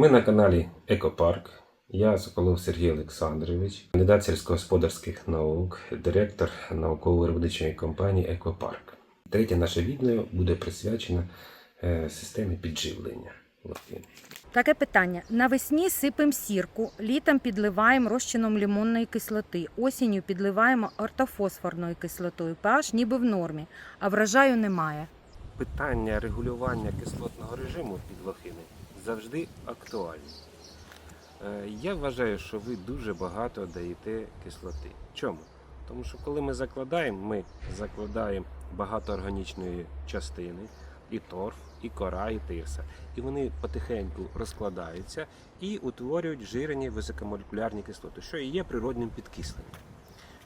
Ми на каналі Екопарк. Я Соколов Сергій Олександрович, кандидат сільськогосподарських наук, директор науково-виробничої компанії Екопарк. Третє наше відео буде присвячено е, системі підживлення. лохин. Таке питання. Навесні сипемо сірку, літом підливаємо розчином лимонної кислоти, осінню підливаємо ортофосфорною кислотою. pH ніби в нормі, а врожаю немає. Питання регулювання кислотного режиму під лохини завжди актуальні. Е, Я вважаю, що ви дуже багато даєте кислоти. Чому? Тому що коли ми закладаємо, ми закладаємо багато органічної частини, і торф, і кора, і тирса. І вони потихеньку розкладаються і утворюють жирені високомолекулярні кислоти, що і є природним підкисленням.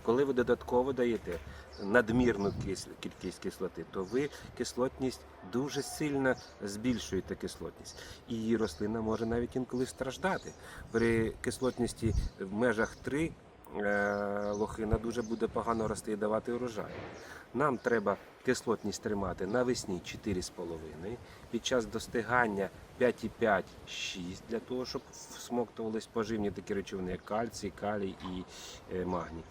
Коли ви додатково даєте надмірну кількість кислоти, то ви кислотність дуже сильно збільшуєте кислотність. І рослина може навіть інколи страждати. При кислотності в межах 3 е, лохина дуже буде погано рости і давати урожай. Нам треба кислотність тримати навесні 4,5, під час достигання 5,5-6 для того, щоб всмоктувались поживні такі речовини, як кальцій, калій і е, магній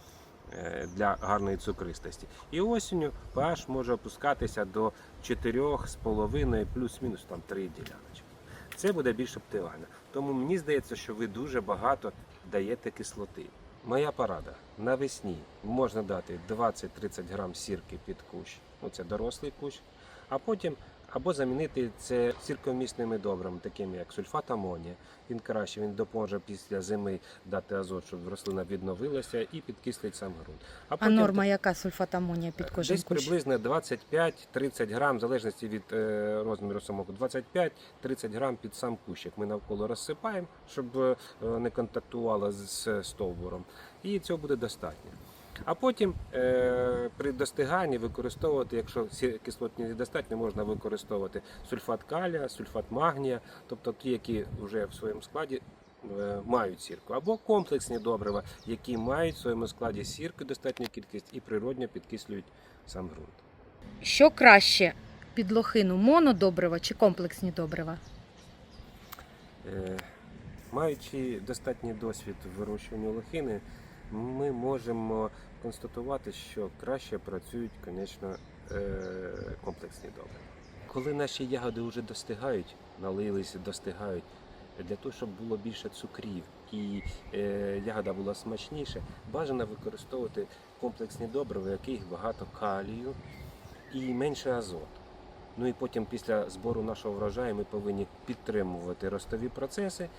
для гарної цукристості. І осінню pH може опускатися до 4,5 плюс-мінус там 3 діляночки. Це буде більш оптимально. Тому мені здається, що ви дуже багато даєте кислоти. Моя порада навесні можна дати 20-30 грам сірки під кущ, ну це дорослий кущ, а потім або замінити це сіркомісними добрами, такими як сульфат амонія. Він краще, він допоможе після зими дати азот, щоб рослина відновилася і підкислить сам ґрунт. А потім норма яка сульфат амонія під кожен Десь кущ? приблизно 25-30 грам, в залежності від е, розміру самого. 25-30 грам під сам кущик. Ми навколо розсипаємо, щоб е, не контактувало з, з стовбуром. І цього буде достатньо. А потім е, при достиганні використовувати, якщо сі- кислотність достатньо, можна використовувати сульфат калія, сульфат магнія, тобто ті, які вже в своєму складі е, мають сірку, або комплексні добрива, які мають в своєму складі сірки достатню кількість і природньо підкислюють сам ґрунт. Що краще під лохину монодобрива чи комплексні добрива? Е, Маючи достатній досвід в вирощуванні лохини, ми можемо констатувати, що краще працюють, звісно, е, комплексні добрива. Коли наші ягоди вже достигають, налилися, достигають, для того, щоб було більше цукрів і е, ягода була смачніша, бажано використовувати комплексні добрива, в яких багато калію і менше азоту. Ну і потім після збору нашого врожаю ми повинні підтримувати ростові процеси.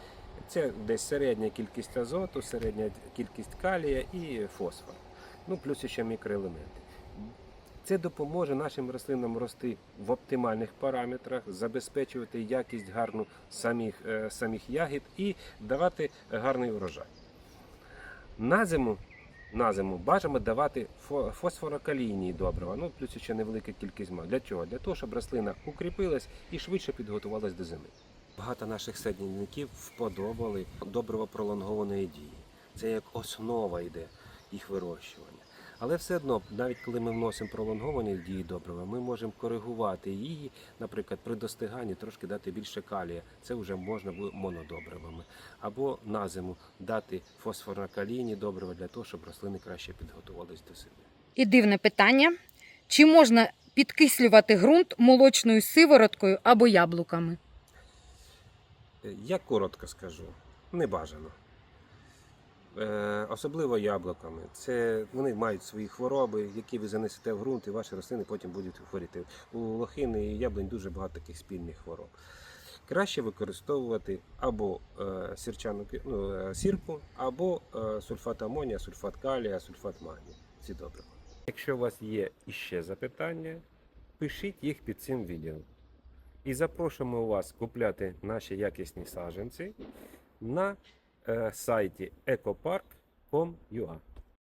Це десь середня кількість азоту, середня кількість калія і фосфор. Ну, плюс ще мікроелементи. Це допоможе нашим рослинам рости в оптимальних параметрах, забезпечувати якість гарну самих, е, самих ягід і давати гарний урожай. На зиму, на зиму бажано давати фосфорокалійні добрива, ну плюс ще невелика кількість мав. Для чого? Для того, щоб рослина укріпилась і швидше підготувалась до зими. Багато наших садівників вподобали добриво пролонгованої дії. Це як основа йде їх вирощування. Але все одно, навіть коли ми вносимо пролонговані дії добрива, ми можемо коригувати її, наприклад, при достиганні трошки дати більше калія. Це вже можна монодобривами. Або на зиму дати фосфорно-калійні добрива для того, щоб рослини краще підготувалися до зими. І дивне питання: чи можна підкислювати ґрунт молочною сивороткою або яблуками? Е, Я коротко скажу, не бажано. Е, особливо яблуками. Це вони мають свої хвороби, які ви занесете в ґрунт, і ваші рослини потім будуть хворіти. У лохини і яблунь дуже багато таких спільних хвороб. Краще використовувати або е, сірчану ну, е, сірку, або сульфат амонія, сульфат калія, сульфат магнію. Ці добрива. Якщо у вас є іще запитання, пишіть їх під цим відео. І запрошуємо вас купляти наші якісні саджанці на сайті ecopark.com.ua.